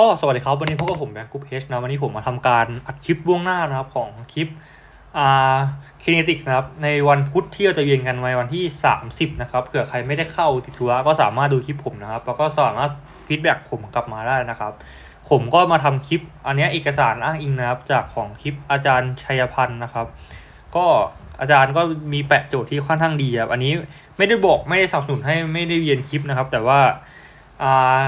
ก็สวัสดีครับ วันนี้พบกับผมแบงค์กูเพชนะวันนี้ผมมาทำการอัดคลิปล่วงหน้านะครับของคลิปอ่าคินติกส์นะครับในวันพุธที่เราจะเรียนกันในวันที่ 30 นะครับเผื่อใครไม่ได้เข้าติดทัวร์ก็สามารถดูคลิปผมนะครับ แล้วก็สามารถฟีดแบ็กผมกลับมาได้นะครับ ผมก็มาทำคลิปอันนี้เอกสารอ้างอิงนะครับ จากของคลิปอาจารย์ชัยพันธ์นะครับ ก็อาจารย์ก็มีแปะโจทย์ที่ค่อนข้างดีครับอันนี้ไม่ได้บอกไม่ได้สนับสนุนให้ไม่ได้เรียนคลิปนะครับ แต่ว่าอ่า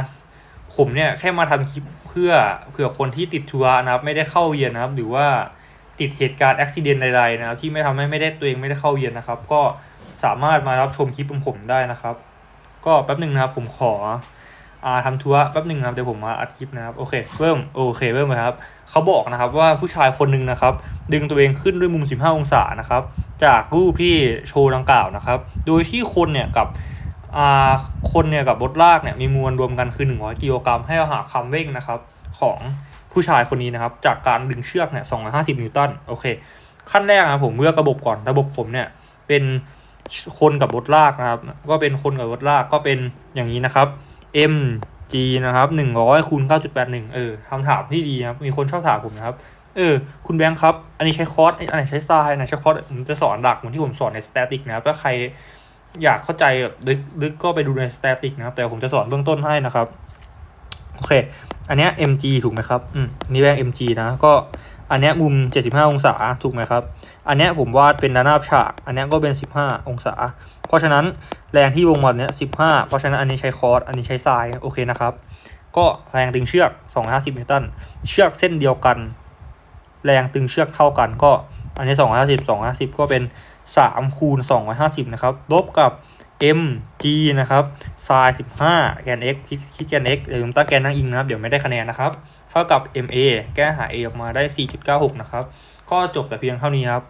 ผมเนี่ยแค่มาทำคลิปเพื่อเผื่อคนที่ติดทัวร์นะครับ ไม่ได้เข้าเรียนนะครับ หรือว่าติดเหตุการณ์อุบิเหตุใดๆนะครับ ที่ไม่ทำให้ไม่ได้ตัวเองไม่ได้เข้าเรียนนะครับ ก็สามารถมารับชมคลิปของผมได้นะครับ ก็แป๊บหนึ่งนะครับ ผมขออ่าทำทัวร์แป๊บหนึ่งนะครับเดี๋ยวผมมาอัดคลิปนะครับโอเคเริ่มโอเคเริ่มเลยครับเขาบอกนะครับว่าผู้ชายคนหนึ่งนะครับ ดึงตัวเองขึ้นด้วยมุม 15 องศานะครับ จากรูปที่โชว์ดังกล่าวนะครับ โดยที่คนเนี่ยกับ คนเนี่ยกับรถลากเนี่ยมีมวลรวมกันคือ 100 กิโลกรัมให้เราหาคำเร่งนะครับของผู้ชายคนนี้นะครับ จากการดึงเชือกเนี่ย250 นิวตันโอเค ขั้นแรกนะผมเลือกระบบก่อนระบบผมเนี่ยเป็นคนกับรถลากนะครับ ก็เป็นคนกับรถลากก็เป็นอย่างนี้นะครับ M G นะครับ100คูณ9.81 เออคำถามที่ดีนะครับ มีคนชอบถามผมนะครับ เออ คุณแบงค์ครับ อันนี้ใช้คอร์สอันไหนใช้ทรายอันไหนใช้คอร์สผมจะสอนหลักเหมือนที่ผมสอนในสแตติกนะครับ ถ้าใคร อยากเข้าใจแบบลึกลึกก็ไปดูในสแตติกนะครับ แต่ผมจะสอนเบื้องต้นให้นะครับ โอเค อันเนี้ย mg ถูกไหมครับ อืมนี่แบง mg นะ ก็อันเนี้ยมุม 75 องศาถูกไหมครับ อันเนี้ยผมวาดเป็นระนาบฉาก อันเนี้ยก็เป็น 15 องศา เพราะฉะนั้นแรงที่วงบอลเนี้ย15 เพราะฉะนั้นอันนี้ใช้คอร์สอันนี้ใช้ทรายโอเคนะครับ ก็แรงดึงเชือก 250นิวตัน เชือกเส้นเดียวกัน แรงตึงเชือกเท่ากันก็ อันนี้ 250 250 ก็เป็น 3 คูณ 250 นะครับ ลบกับ mg นะครับ sin 15 แกน x คิดคิดแกน x หรือตั้งแกนนั่งอิงนะครับ เดี๋ยวไม่ได้คะแนนนะครับ เท่ากับ ma แก้หา a ออกมาได้ 4.96 นะครับ ก็จบแต่เพียงเท่านี้ครับ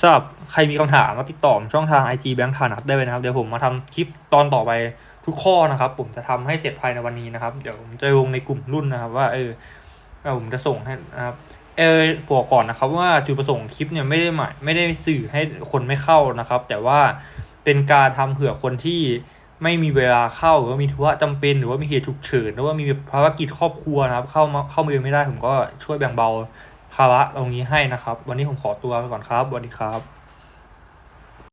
สำหรับใครมีคำถามมาติดต่อช่องทาง IG Bank ฐานัดได้เลยนะครับ เดี๋ยวผมมาทำคลิปตอนต่อไปทุกข้อนะครับ ผมจะทำให้เสร็จภายในวันนี้นะครับ เดี๋ยวผมจะลงในกลุ่มรุ่นนะครับ ว่าเออผมจะส่งให้นะครับ เออบอกก่อนนะครับว่าจุดประสงค์คลิปเนี่ยไม่ได้หมายไม่ได้สื่อให้คนไม่เข้านะครับ แต่ว่าเป็นการทำเผื่อคนที่ไม่มีเวลาเข้าหรือว่ามีธุระจำเป็นหรือว่ามีเหตุฉุกเฉินหรือว่ามีภารกิจครอบครัวนะครับ เข้ามาเข้าเมืองไม่ได้ผมก็ช่วยแบ่งเบาภาระตรงนี้ให้นะครับ วันนี้ผมขอตัวไปก่อนครับสวัสดีครับ